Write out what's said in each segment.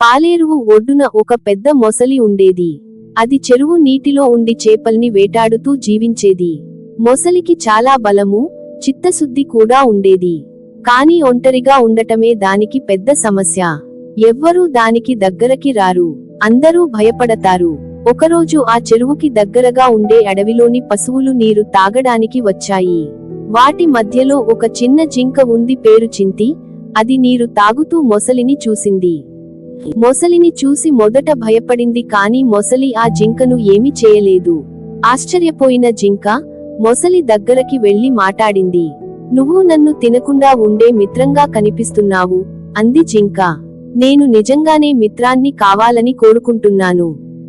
పాలేరువు ఒడ్డున ఒక పెద్ద మొసలి ఉండేది. అది చెరువు నీటిలో ఉండి చేపల్ని వేటాడుతూ జీవించేది. మొసలికి చాలా బలము చిత్తశుద్ధి కూడా ఉండేది. కాని ఒంటరిగా ఉండటమే దానికి పెద్ద సమస్య. ఎవ్వరూ దానికి దగ్గరకి రారు. అందరూ భయపడతారు. ఒకరోజు ఆ చెరువుకి దగ్గరగా ఉండే అడవిలోని పశువులు నీరు తాగడానికి వచ్చాయి. వాటి మధ్యలో ఒక చిన్న జింక ఉంది పేరు చింతి. అది నీరు తాగుతూ మొసలిని చూసింది. మొసలిని చూసి మొదట భయపడింది కాని మొసలి ఆ జింకను ఏమీ చేయలేదు. ఆశ్చర్యపోయిన జింక మొసలి దగ్గరకి వెళ్ళి మాటాడింది నువ్వు నన్ను తినకుండా ఉండే మిత్రంగా కనిపిస్తున్నావు అంది జింక. నేను నిజంగానే మిత్రాన్ని కావాలని కోరుకుంటున్నాను.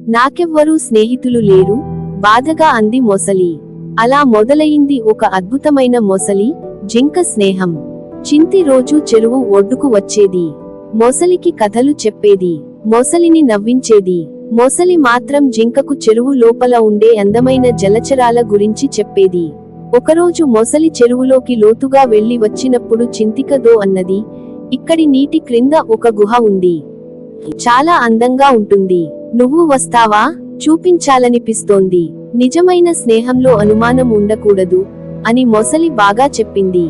నాకెవ్వరూ స్నేహితులు లేరు బాధగా అంది మొసలి. అలా మొదలయింది ఒక అద్భుతమైన మొసలి జింక స్నేహం. చింతి రోజు చెరువు ఒడ్డుకు వచ్చేది. మొసలికి కథలు చెప్పేది మొసలిని నవ్వించేది మొసలి మాత్రం జింకకు చెరువు లోపల ఉండే అందమైన జలచరాల గురించి చెప్పేది. ఒకరోజు మొసలి చెరువులోకి లోతుగా వెళ్ళి వచ్చినప్పుడు చింతికదో అన్నది ఇక్కడి నీటి క్రింద ఒక గుహ ఉంది. చాలా అందంగా ఉంటుంది. నువ్వు వస్తావా? చూపించాలనిపిస్తోంది. నిజమైన స్నేహంలో అనుమానం ఉండకూడదు అని మొసలి బాగా చెప్పింది.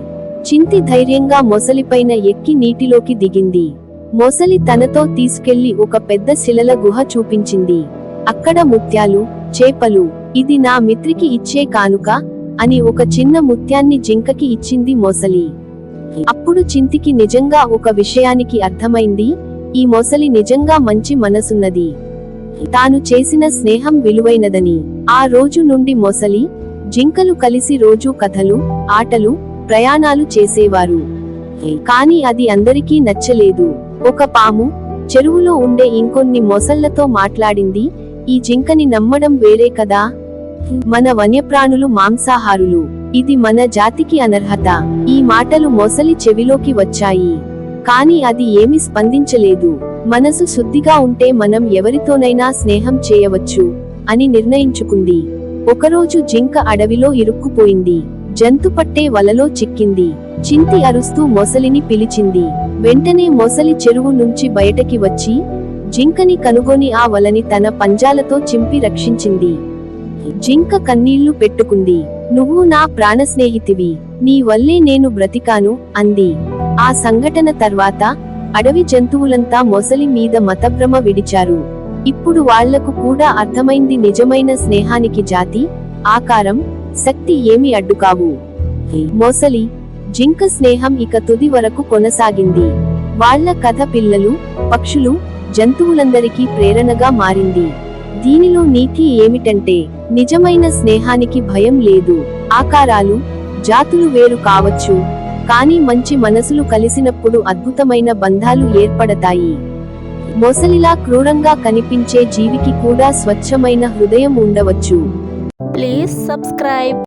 చింతి ధైర్యంగా మొసలిపైన ఎక్కి నీటిలోకి దిగింది. మొసలి తనతో తీసుకెళ్ళి ఒక పెద్ద శిలల గుహ చూపించింది. అక్కడ ముత్యాలు చేపలు ఇది నా మిత్రికి ఇచ్చే కానుక అని ఒక చిన్న ముత్యాన్ని జింకకి ఇచ్చింది మొసలి. అప్పుడు చింతికి నిజంగా ఒక విషయానికి అర్థమైంది ఈ మొసలి నిజంగా మంచి మనసున్నది. తాను చేసిన స్నేహం విలువైనదని. ఆ రోజు నుండి మొసలి జింకలు కలిసి రోజు కథలు ఆటలు ప్రయాణాలు చేసేవారు. కాని అది అందరికీ నచ్చలేదు. ఒక పాము చెరువులో ఉండే ఇంకొన్ని మొసళ్ళతో మాట్లాడింది ఈ జింకని నమ్మడం వేరే కదా? మన వన్యప్రాణులు మాంసాహారులు ఇది మన జాతికి అనర్హత. ఈ మాటలు మొసలి చెవిలోకి వచ్చాయి. కాని అది ఏమి స్పందించలేదు. మనసు శుద్ధిగా ఉంటే మనం ఎవరితోనైనా స్నేహం చేయవచ్చు అని నిర్ణయించుకుంది. ఒకరోజు జింక అడవిలో ఇరుక్కుపోయింది. జంతు పట్టే వలలో చిక్కింది. చింతి అరుస్తూ మొసలిని పిలిచింది. వెంటనే మొసలి చెరువు నుంచి బయటకి వచ్చి జింకని కనుగొని ఆ వలని తన పంజాలతో చింపి రక్షించింది. జింక కన్నీళ్ళు పెట్టుకుంది. నువ్వు నా ప్రాణ స్నేహితివి నీ వల్లే నేను బ్రతికాను అంది. ఆ సంఘటన తర్వాత అడవి జంతువులంతా మొసలి మీద మతభ్రమ విడిచారు. ఇప్పుడు వాళ్ళకు కూడా అర్థమైంది నిజమైన స్నేహానికి జాతి ఆకారం శక్తి ఏమి అడ్డుకావు. మొసలి జింక స్నేహం ఇక తుది వరకు కొనసాగింది. వాళ్ళ కథ పిల్లలు పక్షులు జంతువులందరికీ ప్రేరణగా మారింది. దీనిలో నీతి ఏమిటంటే నిజమైన స్నేహానికి భయం లేదు. ఆకారాలు జాతులు వేరు కావచ్చు కానీ మంచి మనసులు కలిసినప్పుడు అద్భుతమైన బంధాలు ఏర్పడతాయి. మొసలిలా క్రూరంగా కనిపించే జీవికి కూడా స్వచ్ఛమైన హృదయం ఉండవచ్చు. Please subscribe